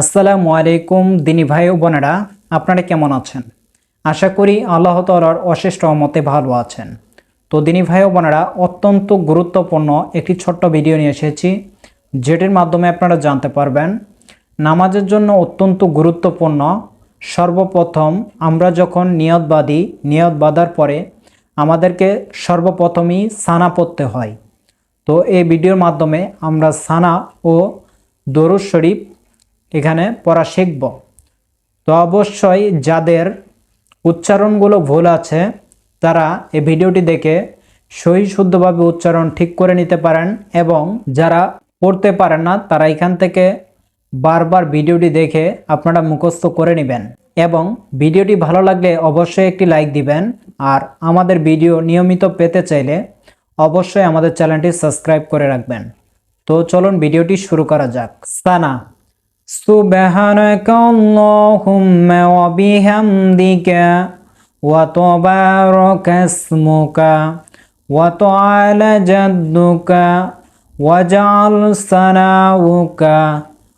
আসসালামু আলাইকুম দিনী ভাই ও বোনেরা, আপনারা কেমন আছেন? আশা করি আল্লাহ তালার অশেষ রহমতে ভালো আছেন। তো দিনী ভাই ও বোনেরা, অত্যন্ত গুরুত্বপূর্ণ একটি ছোট্ট ভিডিও নিয়ে এসেছি, যেটির মাধ্যমে আপনারা জানতে পারবেন, নামাজের জন্য অত্যন্ত গুরুত্বপূর্ণ, সর্বপ্রথম আমরা যখন নিয়ত বাঁধি, নিয়ত বাঁধার পরে আমাদেরকে সর্বপ্রথমই সানা পড়তে হয়। তো এই ভিডিওর মাধ্যমে আমরা সানা ও দরুদ শরীফ এখানে পড়া শিখব। তো অবশ্যই যাদের উচ্চারণগুলো ভুল আছে, তারা এই ভিডিওটি দেখে সহি শুদ্ধভাবে উচ্চারণ ঠিক করে নিতে পারেন এবং যারা পড়তে পারেন না, তারা এখান থেকে বারবার ভিডিওটি দেখে আপনারা মুখস্থ করে নেবেন এবং ভিডিওটি ভালো লাগলে অবশ্যই একটি লাইক দিবেন। আর আমাদের ভিডিও নিয়মিত পেতে চাইলে অবশ্যই আমাদের চ্যানেলটি সাবস্ক্রাইব করে রাখবেন। তো চলুন ভিডিওটি শুরু করা যাক। সানা سبحانك اللهم وبحمدك وتبارك اسمك وتعالى جدك وجعل ثناؤك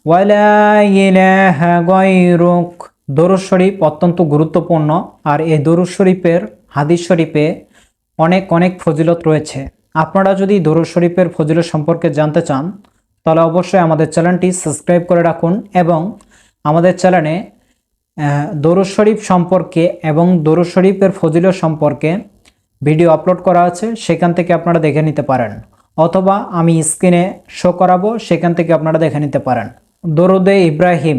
ولا إله غيرك দরুদ শরীফ অত্যন্ত গুরুত্বপূর্ণ আর এই দরুদ শরীফের হাদিস শরীফে অনেক অনেক ফজিলত রয়েছে আপনারা যদি দরুদ শরীফের ফজিলত সম্পর্কে জানতে চান তাহলে অবশ্যই আমাদের চ্যানেলটি সাবস্ক্রাইব করে রাখুন এবং আমাদের চ্যানেলে দরুদ শরীফ সম্পর্কে এবং দরুদ শরীফের ফজিলত সম্পর্কে ভিডিও আপলোড করা আছে, সেখান থেকে আপনারা দেখে নিতে পারেন। অথবা আমি স্ক্রিনে শো করাবো, সেখান থেকে আপনারা দেখে নিতে পারেন। দরুদে ইব্রাহিম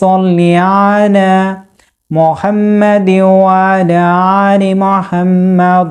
সাল্লি আলা মুহাম্মাদ ওয়া আলা আলি মুহাম্মাদ।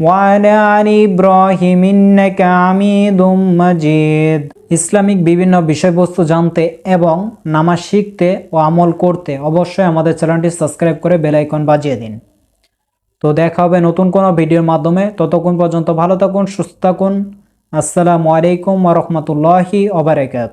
ওয়ালে আন ইব্রাহিম ইন্নাকা আমিদুম মাজিদ ইসলামিক বিভিন্ন বিষয়বস্তু জানতে এবং নামাজ শিখতে ও আমল করতে অবশ্যই আমাদের চ্যানেলটি সাবস্ক্রাইব করে বেলাইকন বাজিয়ে দিন। তো দেখা হবে নতুন কোনো ভিডিওর মাধ্যমে। ততক্ষণ পর্যন্ত ভালো থাকুন, সুস্থ থাকুন। আসসালামু আলাইকুম ওরহমতুল্লাহি ওবরাকাত